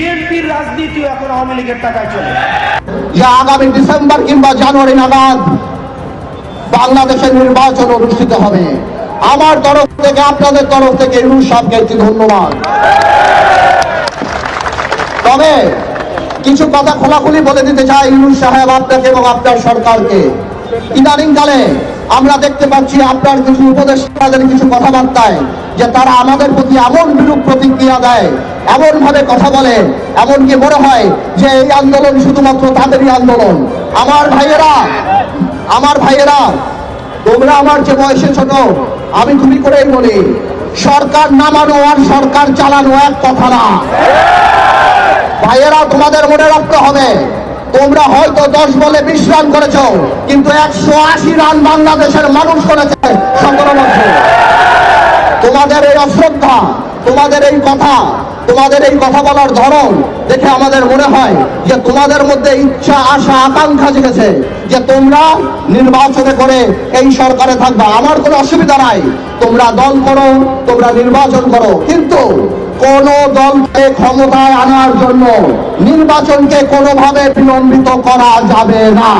বিএনপির রাজনীতিও এখন আওয়ামী লীগের টাকায় চলে। আগামী ডিসেম্বর কিংবা জানুয়ারি নাগাদ বাংলাদেশের নির্বাচন অনুষ্ঠিত হবে। আমার তরফ থেকে, আপনাদের তরফ থেকে ইউনুস একটি ধন্যবাদ। তবে কিছু কথা খোলাখুলি বলে দিতে চাই ইউনুস সাহেব আপনাকে এবং আপনার সরকারকে। ইদানিং কালে আমরা দেখতে পাচ্ছি আপনার কিছু উপদেষ্টাদের কিছু কথাবার্তায় যে তারা আমাদের প্রতি এমন বিরূপ প্রতিক্রিয়া দেয় এমন ভাবে কথা বলে, এমনকি মনে হয় যে এই আন্দোলন শুধুমাত্র তাদেরই আন্দোলন। আমার ভাইয়েরা আমার ভাইয়েরা, তোমরা আমার যে বয়সে ছোট, আমি তুমি করেই বলি, সরকার নামানো আর সরকার চালানো এক কথা না। ভাইয়েরা, তোমাদের মনে রাখতে হবে তোমরা হয়তো দশ বলে বিশ রান করেছ, কিন্তু একশো আশি রান বাংলাদেশের মানুষ করেছে তোমাদের এই অশ্রদ্ধা, তোমাদের এই কথা, তোমাদের এই কথা বলার ধরন দেখে আমাদের মনে হয় যে তোমাদের মধ্যে ইচ্ছা, আশা, আকাঙ্ক্ষা জেগেছে যে তোমরা নির্বাচনে করে এই সরকারে থাকবা। আমার কোনো অসুবিধা নাই। তোমরা দল করো, তোমরা নির্বাচন করো। কিন্তু কোন দলকে ক্ষমতায় আনার জন্য নির্বাচনকে কোনোভাবে বিলম্বিত করা যাবে না।